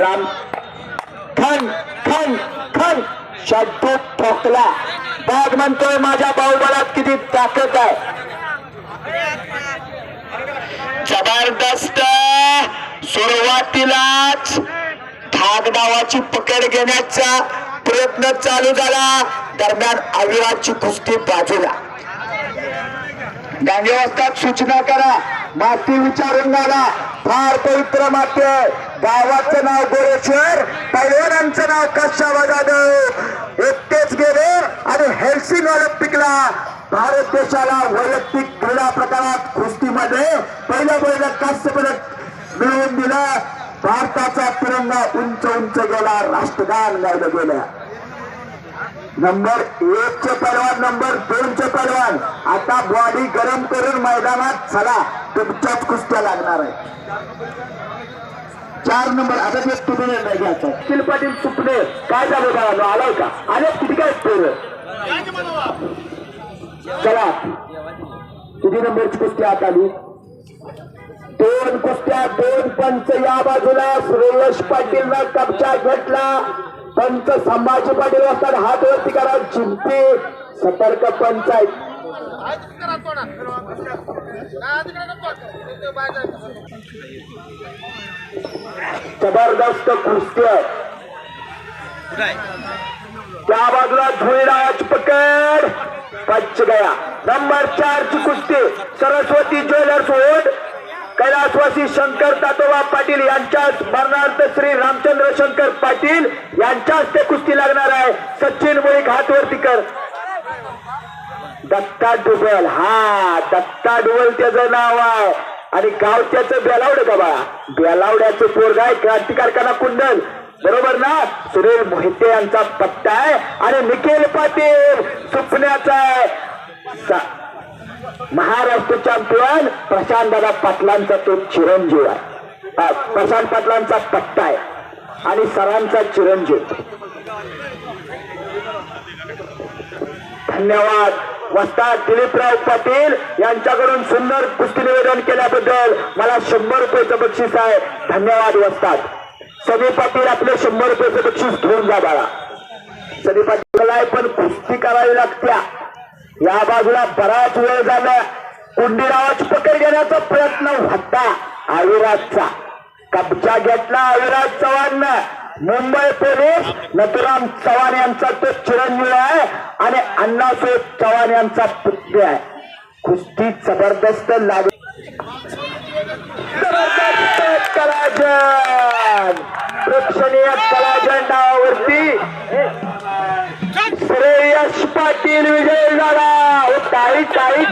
राम. खन खन खन. शब्द ठोकला. बाग म्हणतोय माझ्या बाहुबलात किती ताकद आहे. जबरदस्त. सुरुवातीलाच धाग डावाची पकड घेण्याचा प्रयत्न चालू झाला. दरम्यान अविराजची कुस्ती बाजूला. गांधीवस्थात सूचना करा. माती विचारून झाला फार पवित्र माती आहे. गावाचं नाव गोरेश्वर पैलवानांचं नाव कशावा जाधव. एकटेच गेले आणि हेल्सिंग ऑलिम्पिकला भारत देशाला वैयक्तिक क्रीडा प्रकारात कुस्तीमध्ये पहिलं पहिलं कास्य पदक मिळवून दिलं. भारताचा तिरंगा उंच उंच गेला राष्ट्रगान गायलं गेलं नंबर एक चे पैलवान नंबर दोन चे पैलवान. आता बॉडी गरम करून मैदानात चला. तुमच्याच कुस्त्या लागणार आहे. चार नंबर आता ते तुम्ही निर्णय घ्यायचा. अखिल पाटील सुपणे काय झालं बाळा आलाय का? आले? किती काय पोरं? चला. किती नंबरची कुस्ती आत आली? दोन कुस्त्या दोन पंच या बाजूला. श्रेयश पाटीलनं कब्जा घेतला. पंच संभाजी पाटील असतात हात वरती करा. चिंते सतर्क पंच आहेत. जबरदस्त कुस्ती त्या बाजूला धुळीराज पकड. पंच गया. नंबर चार ची कुस्ती. सरस्वती ज्वेलर्स ओढ कैलासवासी शंकर तातोबा पाटील यांच्या स्मरणार्थ श्री रामचंद्र शंकर पाटील यांच्याच ते कुस्ती लागणार आहे. सचिन मुळीक हातवरती कर. दत्ता डुबल हा दत्ता डुबल त्याचं नाव आहे. आणि गाव त्याचं बेलावड का बाळा? बेलावड्याचं पोरग आहे क्रांतिकारकाना कुंडल. बरोबर ना? सुनील मोहिते यांचा पत्ता आहे आणि निखिल पाटील सुपण्याचा महाराष्ट्र चॅम्पियन प्रशांत दादा पाटलांचा तो चिरंजीव आहे. प्रशांत पाटलांचा पत्ता आहे. आणि सरांचा चिरंजीव. धन्यवाद. वस्ताद दिलीपराव पाटील यांच्याकडून सुंदर कुस्ती निवेदन केल्याबद्दल मला शंभर रुपयाचं बक्षीस आहे. धन्यवाद वस्ताद. सनी पाटील आपले शंभर रुपयाचं बक्षीस घेऊन जा बाळा. सनी पाटील आहे पण कुस्ती करावी लागत्या. या बाजूला बराच वेळ झाला. कुंडीरावाची पकड घेण्याचा प्रयत्न होता. अविराजचा कब्जा घेतला अविराज चव्हाण मुंबई पोलीस नथुराम चव्हाण यांचा तो चिरंजीव आहे आणि अण्णासाहेब चव्हाण यांचा पुत्र आहे. कुस्ती जबरदस्त लाग जबरदस्त कलाजन. प्रेक्षणीय कलाजंडावरती श्रेयश पाटील विजय झाला. हो, ताई टाळी